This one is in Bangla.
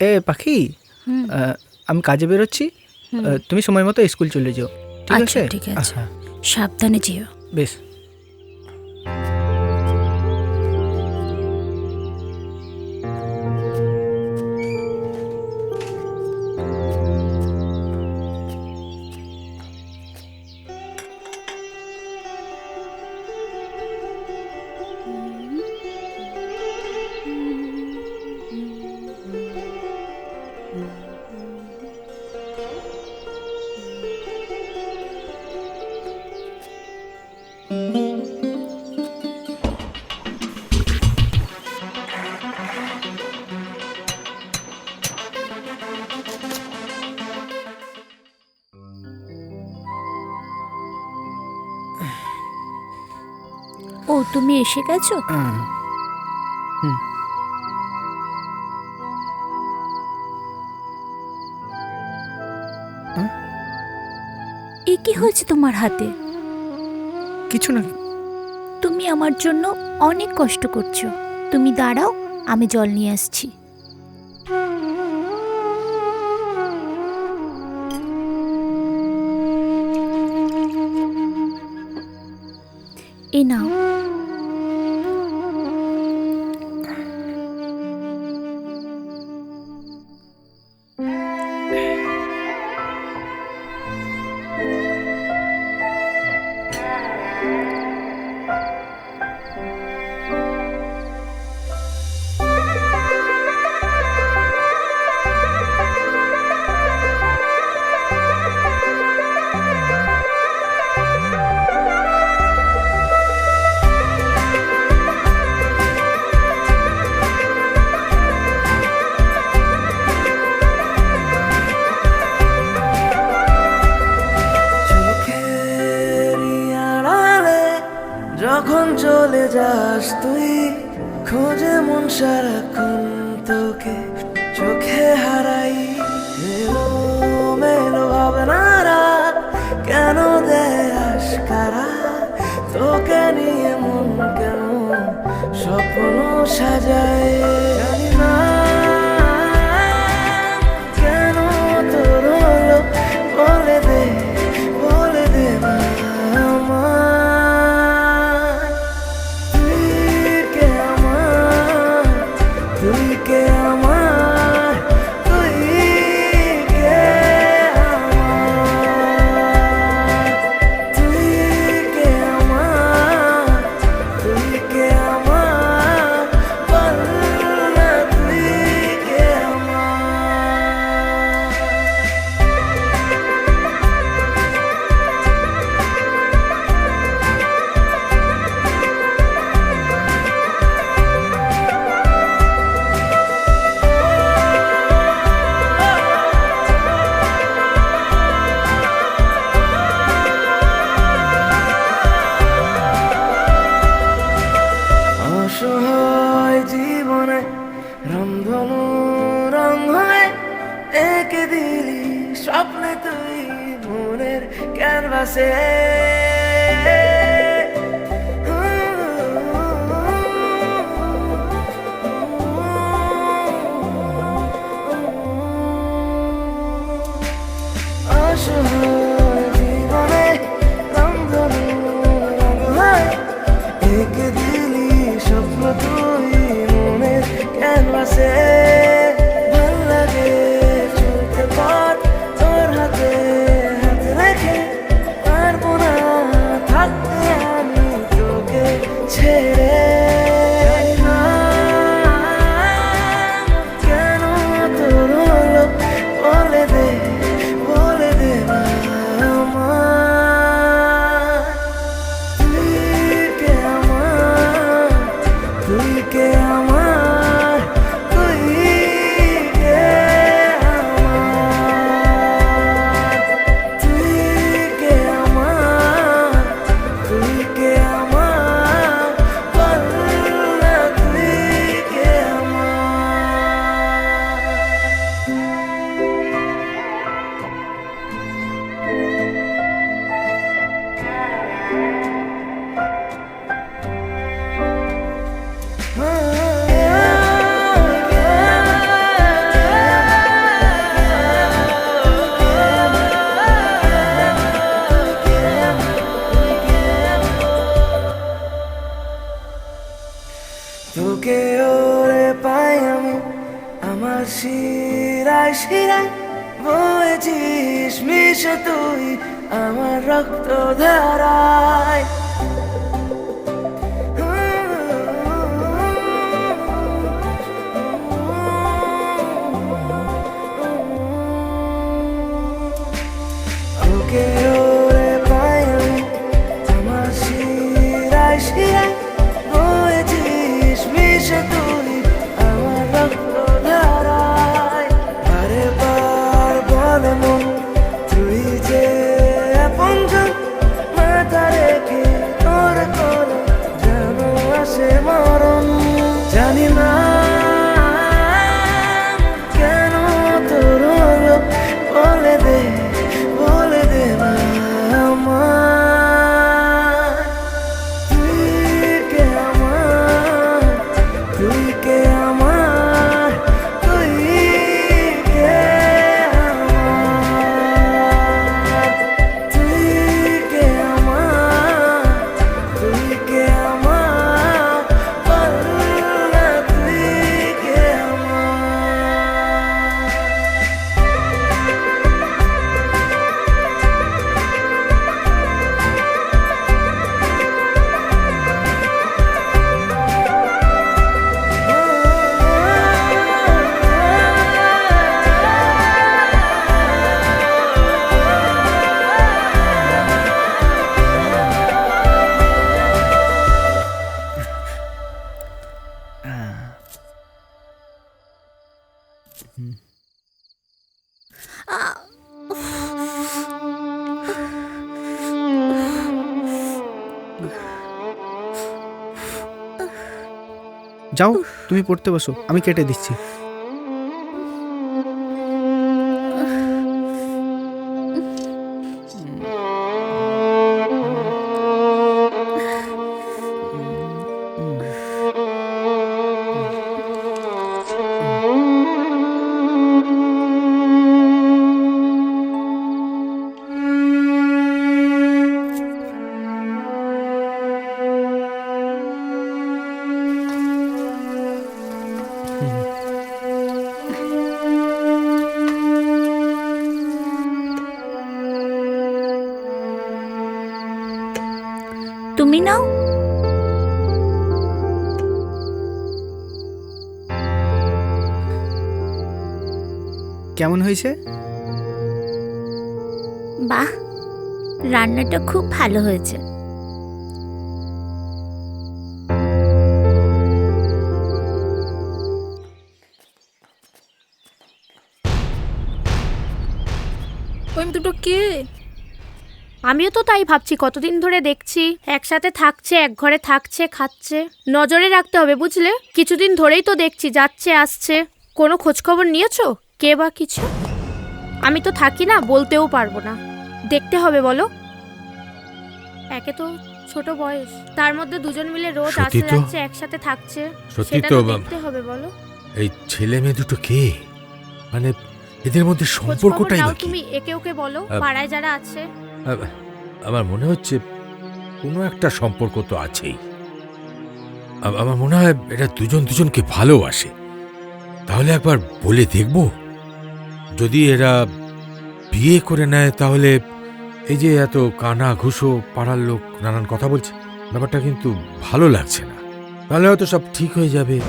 এ পাখি আমি কাজে বেরোচ্ছি। তুমি সময় মতো স্কুল চলে যাও। ঠিক আচ্ছা, আছে? ঠিক আছে। সাবধানে যেও। বেশ। তুমি এসে গেছো? এ কি হয়েছে তোমার হাতে? কিছু না। তুমি আমার জন্য অনেক কষ্ট করছ। তুমি দাঁড়াও আমি জল নিয়ে আসছি। এ নাও। যখন চলে যাস তুই, খোঁজে মন সারাক্ষণ তোকে, চোখে হারাই। মেলো ভাবনারা কেন দেয় আশকারা তোকে নিয়ে মন কেন স্বপ্ন সাজায়। ক্যানভাসে অসহায় জীবনে রন্ধনু রং হয়ে। এঁকে দিলি স্বপ্ন তুই শিরায় বয়েছিস মিশে তুই আমার রক্ত ধারায়। যাও তুমি পড়তে বসো আমি কেটে দিচ্ছি। তুমি নাও। কেমন হয়েছে? বাহ রান্নাটা খুব ভালো হয়েছে। ওই দুটো কে? আমিও তো তাই ভাবছি কতদিন ধরে দেখছি। একসাথে থাকছে এক ঘরে থাকছে খাচ্ছে। নজরে রাখতে হবে বুঝলে? কিছুদিন ধরেই তো দেখছি যাচ্ছে আসছে। কোনো খোঁজখবর নিয়েছো? কে বা কিছু? আমি তো থাকি না বলতেও পারব না। দেখতে হবে বলো। একে তো ছোট বয়স। তার মধ্যে দুজন মিলে রোজ সত্যি আসছে তো? যাচ্ছে একসাথে থাকছে। সত্যি সেটা তো। দেখতে হবে বলো। এই ছেলে মেয়ে দুটো কে? মানে এদের মধ্যে খোঁজখবর সম্পর্কটাই নাও বা কি? তুমি একে ওকে বলো। আহ, পাড়ায় যারা আছে। আমার মনে হচ্ছে কোনো একটা সম্পর্ক তো আছেই। আমার মনে হয় এটা দুজন দুজনকে ভালোবাসে। তাহলে একবার বলে দেখব। যদি এরা বিয়ে করে নেয় তাহলে এই যে এত কানা ঘুষো পাড়ার লোক নানান কথা বলছে, ব্যাপারটা কিন্তু ভালো লাগছে না। তাহলে হয়তো সব ঠিক হয়ে যাবে।